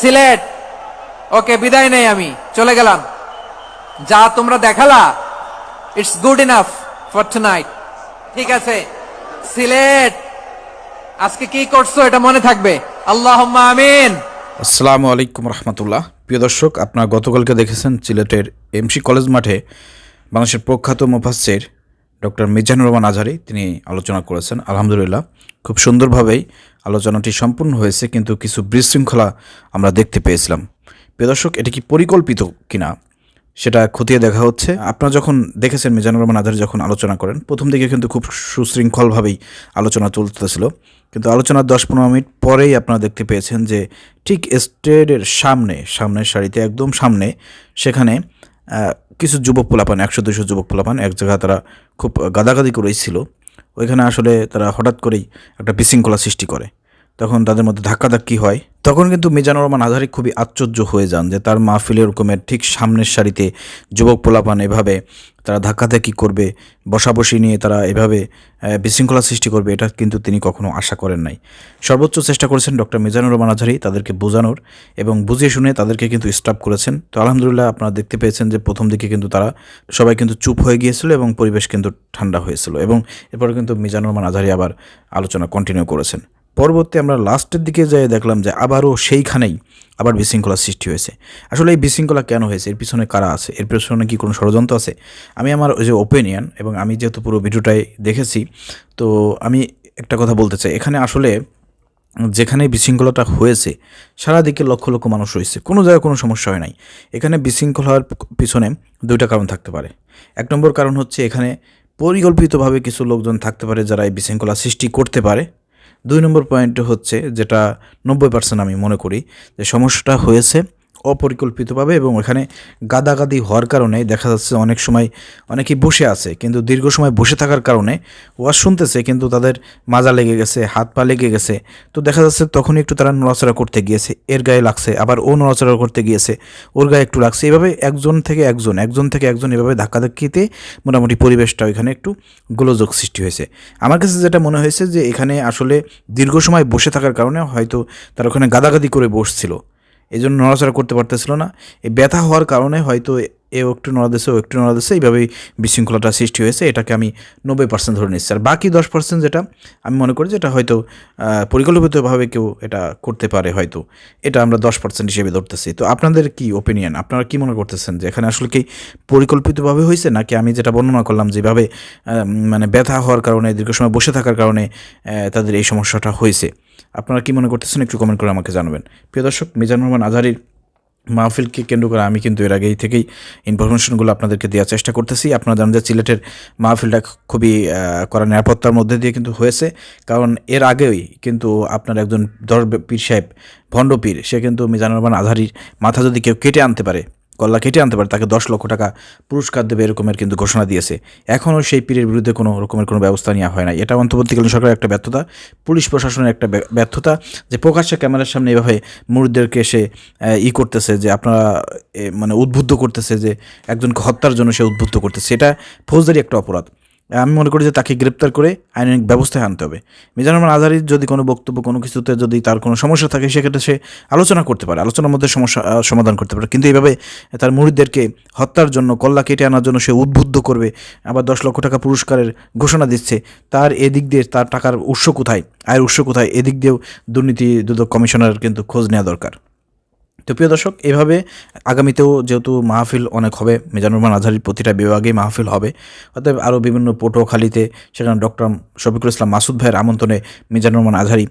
সিলেট। ওকে, বিদায় নেই আমি, চলে গেলাম। যা তোমরা দেখালা it's good enough for tonight ঠিক আছে, সিলেট। আজকে কি করছ এটা মনে থাকবে? আল্লাহ আমিন। আসসালামু আলাইকুম রহমতুল্লাহ। প্রিয় দর্শক, আপনারা গতকালকে দেখেছেন সিলেটের এমসি কলেজ মাঠে বাংলাদেশের প্রখ্যাত মুফাসের ডক্টর মিজানুর রহমান আজহারি, তিনি আলোচনা করেছেন। আলহামদুলিল্লাহ, খুব সুন্দরভাবেই আলোচনাটি সম্পূর্ণ হয়েছে, কিন্তু কিছু বিশৃঙ্খলা আমরা দেখতে পেয়েছিলাম। প্রিয় দর্শক, এটি কি পরিকল্পিত কিনা সেটা খতিয়ে দেখা হচ্ছে। আপনারা যখন দেখেছেন মিজানুর রহমান আজহারি যখন আলোচনা করেন, প্রথম দিকে কিন্তু খুব সুশৃঙ্খলভাবেই আলোচনা চলতেছিল। কিন্তু আলোচনার দশ পনেরো মিনিট পরেই আপনারা দেখতে পেয়েছেন যে ঠিক স্টেডের সামনে, সামনের সারিতে, একদম সামনে, সেখানে কিছু যুবক পোলাপান, একশো দুশো যুবক পোলাপান, এক জায়গায় তারা খুব গাদাগাদি করেছিল ওইখানে আসলে তারা হঠাৎ করেই একটা বিশৃঙ্খলা সৃষ্টি করে। তখন তাদের মধ্যে ধাক্কাধাক্কি হয়। তখন কিন্তু মিজানুর রহমান আজহারি খুবই আশ্চর্য হয়ে যান যে তার মাহফিল এরকমের ঠিক সামনের সারিতে যুবক পোলাপান এভাবে তারা ধাক্কাধাক্কি করবে, বসাবসি নিয়ে তারা এভাবে বিশৃঙ্খলা সৃষ্টি করবে, এটা কিন্তু তিনি কখনো আশা করেন নাই। সর্বোচ্চ চেষ্টা করেছেন ডক্টর মিজানুর রহমান আজহারি তাদেরকে বোঝানোর এবং বুঝিয়ে শুনে তাদেরকে কিন্তু স্টাফ করেছেন। তো আলহামদুলিল্লাহ আপনারা দেখতে পেয়েছেন যে প্রথম দিকে কিন্তু তারা সবাই কিন্তু চুপ হয়ে গিয়েছিল এবং পরিবেশ কিন্তু ঠান্ডা হয়েছিল এবং এরপরে কিন্তু মিজানুর রহমান আজহারি আবার আলোচনা কন্টিনিউ করেছেন। পরবর্তী আমরা লাস্টের দিকে যেয়ে দেখলাম যে আবারও সেইখানেই আবার বিশৃঙ্খলা সৃষ্টি হয়েছে। আসলে এই বিশৃঙ্খলা কেন হয়েছে? এর পিছনে কারা আছে? এর পিছনে কি কোনো ষড়যন্ত্র আছে? আমি আমার ওই যে ওপিনিয়ন এবং আমি যেহেতু পুরো ভিডিওটাই দেখেছি, তো আমি একটা কথা বলতে চাই। এখানে আসলে যেখানে বিশৃঙ্খলাটা হয়েছে সারা দিকে লক্ষ লক্ষ মানুষ রয়েছে। কোনো জায়গায় কোনো সমস্যা হয় নাই। এখানে বিশৃঙ্খলার পিছনে দুইটা কারণ থাকতে পারে। এক নম্বর কারণ হচ্ছে এখানে পরিকল্পিতভাবে কিছু লোকজন থাকতে পারে যারা এই বিশৃঙ্খলা সৃষ্টি করতে পারে। দুই নম্বর পয়েন্ট হচ্ছে যেটা নব্বই পার্সেন্ট আমি মনে করি যে সমস্যাটা হয়েছে। অপরিকল্পিতভাবে এবং এখানে গাদাগাদি হওয়ার কারণে দেখা যাচ্ছে অনেক সময় অনেকেই বসে আছে, কিন্তু দীর্ঘ সময় বসে থাকার কারণে ওয়াজ শুনতেছে, কিন্তু তাদের মাজা লেগে গেছে, হাত পা লেগে গেছে। তো দেখা যাচ্ছে তখন একটু তারা নড়াচড়া করতে গিয়েছে, এর গায়ে লাগছে, আবার ও নড়াচড়া করতে গিয়েছে, ওর গায়ে একটু লাগছে। এভাবে একজন থেকে একজন একজন থেকে একজন এভাবে ধাক্কাধাক্কিতে মোটামুটি পরিবেশটা এখানে একটু গোলযোগ সৃষ্টি হয়েছে। আমার কাছে যেটা মনে হয়েছে যে এখানে আসলে দীর্ঘ সময় বসে থাকার কারণে হয়তো তারা ওখানে গাদাগাদি করে বসছিল। এই জন্য নড়াচড়া করতে পারতেছিল না। এই ব্যথা হওয়ার কারণে হয়তো এও একটু নড়া দিচ্ছে ও একটু নড়া দিচ্ছে এইভাবেই বিশৃঙ্খলাটা সৃষ্টি হয়েছে, এটাকে আমি নব্বই পার্সেন্ট ধরে নিচ্ছি। আর বাকি দশ পার্সেন্ট যেটা, আমি মনে করি যে এটা হয়তো পরিকল্পিতভাবে কেউ এটা করতে পারে হয়তো, এটা আমরা দশ পার্সেন্ট হিসেবে ধরতেছি। তো আপনাদের কি ওপিনিয়ন আপনারা কি মনে করতেছেন যে এখানে আসলে কি পরিকল্পিতভাবে হয়েছে, নাকি আমি যেটা বর্ণনা করলাম যেভাবে মানে ব্যথা হওয়ার কারণে, দীর্ঘ সময় বসে থাকার কারণে তাদের এই সমস্যাটা হয়েছে? আপনারা কি মনে করতেছেন, একটু কমেন্ট করে আমাকে জানাবেন। প্রিয় দর্শক, মিজানুর রহমান আজহারির মাহফিলকে কেন্দ্র করে আমি কিন্তু এর আগেই থেকেই ইনফরমেশনগুলো আপনাদেরকে দেওয়ার চেষ্টা করতেছি। আপনারা জানেন যে সিলেটের মাহফিলটা খুবই করা নিরাপত্তার মধ্যে দিয়ে কিন্তু হয়েছে। কারণ এর আগেই কিন্তু আপনার একজন দর পীর সাহেব ভণ্ডপীর সে কিন্তু মিজানুর রহমান আধারির মাথা যদি কেউ কেটে আনতে পারে গল্লা কেটে আনতে পারে, তাকে দশ লক্ষ টাকা পুরস্কার দেবে এরকমের কিন্তু ঘোষণা দিয়েছে। এখনও সেই পীরের বিরুদ্ধে কোনো রকমের কোনো ব্যবস্থা নেওয়া হয় না এটা অন্তর্বর্তীকালীন সরকারের একটা ব্যর্থতা, পুলিশ প্রশাসনের একটা ব্য- ব্যর্থতা, যে প্রকাশ্যে ক্যামেরার সামনে এভাবে মুরুদদেরকে এসে ই করতেছে যে আপনারা মানে উদ্বুদ্ধ করতেছে যে একজনকে হত্যার জন্য সে উদ্বুদ্ধ করতেছে এটা ফৌজদারি একটা অপরাধ। আমি মনে করি যে তাকে গ্রেপ্তার করে আইনের ব্যবস্থায় আনতে হবে। মিজানুর রহমান আজহারির যদি কোনো বক্তব্য, কোনো কিছুতে যদি তার কোনো সমস্যা থাকে, সেক্ষেত্রে সে আলোচনা করতে পারে, আলোচনার মধ্যে সমস্যা সমাধান করতে পারে। কিন্তু এইভাবে তার মুরিদদেরকে হত্যার জন্য, কল্লা কেটে আনার জন্য সে উদ্বুদ্ধ করবে, আবার দশ লক্ষ টাকা পুরস্কারের ঘোষণা দিচ্ছে, তার এদিক দিয়ে তার টাকার উৎস কোথায়, আয়ের উৎস কোথায়, এদিক দিয়েও দুর্নীতি দুদক কমিশনার কিন্তু খোঁজ নেওয়া দরকার। তো প্রিয় দর্শক, এভাবে আগামীতেও যেহেতু মাহফিল অনেক হবে, মিজানুর রহমান আজহারির প্রতিটা বিভাগে মাহফিল হবে। অতএব আরও বিভিন্ন পটুয়াখালীতে সেখানে ডক্টর শফিকুল ইসলাম মাসুদ ভাইয়ের আমন্ত্রণে মিজানুর রহমান আজহারি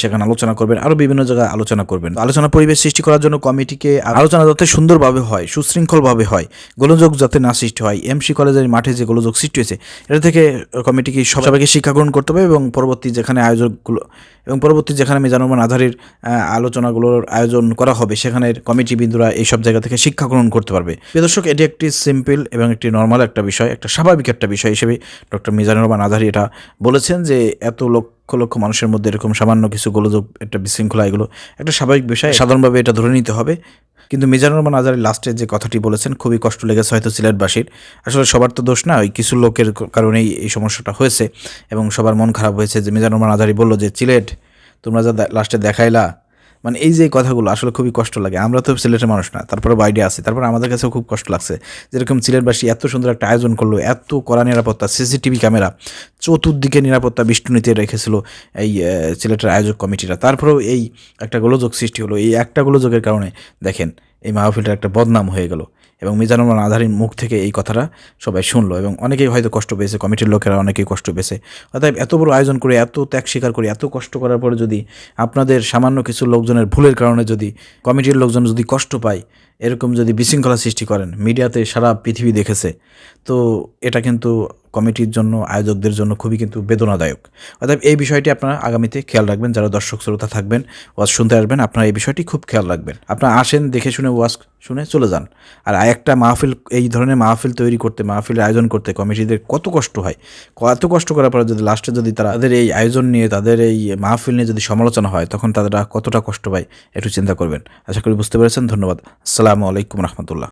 সেখানে আলোচনা করবেন, আরও বিভিন্ন জায়গায় আলোচনা করবেন। আলোচনা পরিবেশ সৃষ্টি করার জন্য কমিটিকে আলোচনা যাতে সুন্দরভাবে হয়, সুশৃঙ্খলভাবে হয়, গোলযোগ যাতে না সৃষ্টি হয়, এমসি কলেজের মাঠে যে গোলযোগ সৃষ্টি হয়েছে, এটা থেকে কমিটিকে সবাইকে শিক্ষা গ্রহণ করতে হবে এবং পরবর্তী যেখানে আয়োজকগুলো এবং পরবর্তী যেখানে মিজানুর রহমান আজহারির আলোচনাগুলোর আয়োজন করা হবে সেখানের কমিটি বিন্দুরা এইসব জায়গা থেকে শিক্ষা গ্রহণ করতে পারবে। দর্শক, এটি একটি সিম্পল এবং একটি নর্মাল একটা বিষয়, একটা স্বাভাবিক একটা বিষয় হিসেবে ডক্টর মিজানুর রহমান আজহারি এটা বলেছেন যে এত লক্ষ লক্ষ মানুষের মধ্যে এরকম সামান্য কিছু গোলযোগ, একটা বিশৃঙ্খলা এগুলো একটা স্বাভাবিক বিষয় সাধারণভাবে এটা ধরে নিতে হবে। কিন্তু মিজানুর রহমান আজহারি লাস্টে যে কথাটি বলেছেন, খুবই কষ্ট লেগেছে হয়তো সিলেটবাসীর। আসলে সবার তো দোষ না, ওই কিছু লোকের কারণেই এই সমস্যাটা হয়েছে এবং সবার মন খারাপ হয়েছে যে মিজানুর রহমান আজহারি বলল যে সিলেট তোমরা যা লাস্টে দেখাইলা মানে এই যে কথাগুলো আসলে খুবই কষ্ট লাগে। আমরা তো সিলেটের মানুষ না, তারপরে বাইরে আছি, তারপরে আমাদের কাছেও খুব কষ্ট লাগছে। যেরকম সিলেটবাসী এত সুন্দর একটা আয়োজন করল, এত কড়া নিরাপত্তা, সিসিটিভি ক্যামেরা, চতুর্দিকে নিরাপত্তা বিষ্ণুনীতি রেখেছিল এই সিলেটের আয়োজক কমিটিরা। তারপরেও এই একটা গোলযোগ সৃষ্টি হলো। এই একটা গোলযোগের কারণে দেখেন এই মাহফিলটা একটা বদনাম হয়ে গেল এবং মিজানুর রহমান আধারির মুখ থেকে এই কথাটা সবাই শুনলো এবং অনেকেই হয়তো কষ্ট পেয়েছে, কমিটির লোকেরা অনেকেই কষ্ট পেয়েছে। অর্থাৎ এত বড় আয়োজন করে, এত ত্যাগ স্বীকার করে, এত কষ্ট করার পরে যদি আপনাদের সামান্য কিছু লোকজনের ভুলের কারণে যদি কমিটির লোকজন যদি কষ্ট পায়, এরকম যদি বিশৃঙ্খলা সৃষ্টি করেন, মিডিয়াতে সারা পৃথিবী দেখেছে তো এটা কিন্তু কমিটির জন্য, আয়োজকদের জন্য খুবই কিন্তু বেদনাদায়ক। অর্থাৎ এই বিষয়টি আপনারা আগামীতে খেয়াল রাখবেন, যারা দর্শক শ্রোতা থাকবেন, ওয়াজ শুনতে আসবেন, আপনারা এই বিষয়টি খুব খেয়াল রাখবেন। আপনারা আসেন, দেখে শুনে ওয়াজ শুনে চলে যান। আর একটা মাহফিল, এই ধরনের মাহফিল তৈরি করতে, মাহফিলের আয়োজন করতে কমিটিদের কত কষ্ট হয়। কত কষ্ট করার পরে যদি লাস্টে যদি তারা তাদের এই আয়োজন নিয়ে, তাদের এই মাহফিল নিয়ে যদি সমালোচনা হয়, তখন তারা কতটা কষ্ট পায়, একটু চিন্তা করবেন। আশা করি বুঝতে পেরেছেন। ধন্যবাদ। আসসালামু আলাইকুম রহমতুল্লাহ।